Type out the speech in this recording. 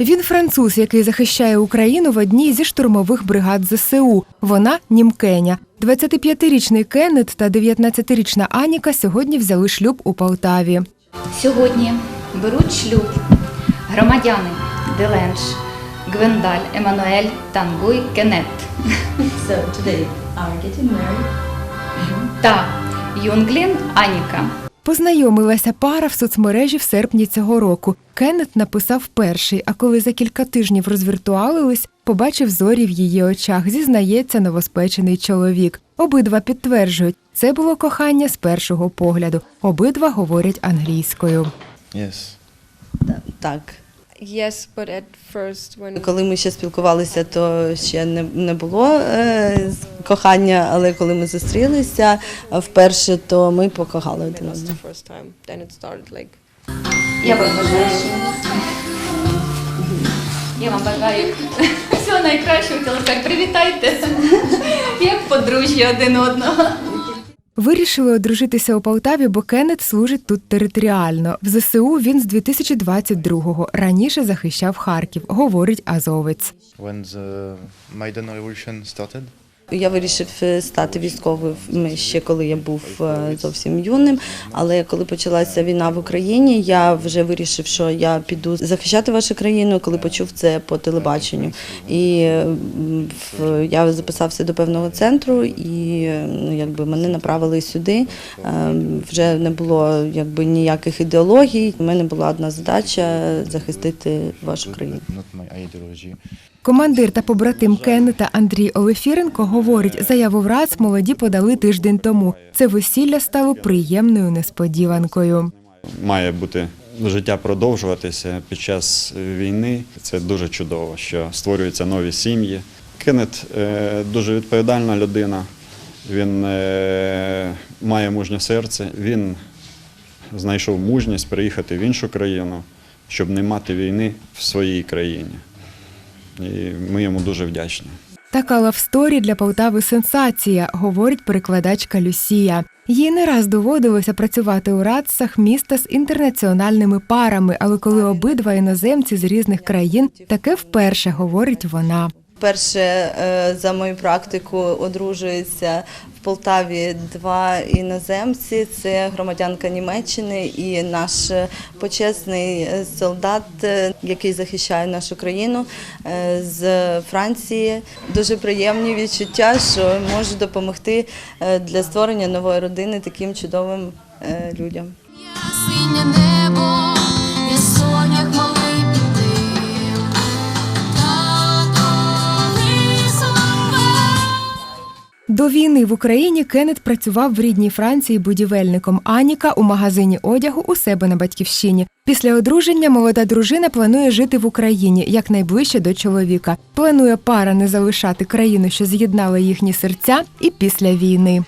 Він француз, який захищає Україну в одній зі штурмових бригад ЗСУ. Вона німкеня. 25-річний Кеннет та 19-річна Аніка сьогодні взяли шлюб у Полтаві. Сьогодні беруть шлюб громадяни Деленш, Гвендаль, Еммануель, Тангуй, Кенет So today are getting married. та Юнглін Аніка. Познайомилася пара в соцмережі в серпні цього року. Кеннет написав перший, а коли за кілька тижнів розвіртуалились, побачив зорі в її очах. Зізнається новоспечений чоловік. Обидва підтверджують, це було кохання з першого погляду. Обидва говорять англійською. Yes. Так. Yes, but at first when Коли ми ще спілкувалися, то ще не, не було е, кохання, але коли ми зустрілися е, вперше, то ми покохали один одного. the first time, then it started like Я вам бажаю. Я вам бажаю всього найкращого. Привітайте, як подружжя один одного. Вирішили одружитися у Полтаві, бо Кеннет служить тут територіально. В ЗСУ він з 2022-го. Раніше захищав Харків, говорить азовець. When the Maidan Revolution started, Я вирішив е, стати військовим ще коли я був е, зовсім юним. Але коли почалася війна в Україні, я вже вирішив, що я піду захищати вашу країну, коли почув це по телебаченню. І е, я записався до певного центру, і ну, якби мене направили сюди. Вже не було якби ніяких ідеологій. У мене була одна задача захистити вашу країну. Командир та побратим Кеннета Андрій Олефіренко говорить, заяву в РАЦ молоді подали тиждень тому. Це весілля стало приємною несподіванкою. має бути життя продовжуватися під час війни. Це дуже чудово, що створюються нові сім'ї. Кеннет е, дуже відповідальна людина. Він е, має мужнє серце. Він знайшов мужність приїхати в іншу країну, щоб не мати війни в своїй країні. І ми йому дуже вдячні. Така лавсторі для Полтави сенсація, говорить перекладачка Люсія. Їй не раз доводилося працювати у радсах міста з інтернаціональними парами, але коли обидва іноземці з різних країн, таке вперше говорить вона. Перше е, за мою практику одружується Полтаві два іноземці. Це громадянка Німеччини і наш почесний солдат, який захищає нашу країну е, з Франції. Дуже приємні відчуття, що можу допомогти е, для створення нової родини таким чудовим е, людям. До війни в Україні Кеннет працював в рідній Франції будівельником. Аніка у магазині одягу у себе на батьківщині. Після одруження молода дружина планує жити в Україні якнайближче до чоловіка. Планує пара не залишати країну, що з'єднала їхні серця, і після війни.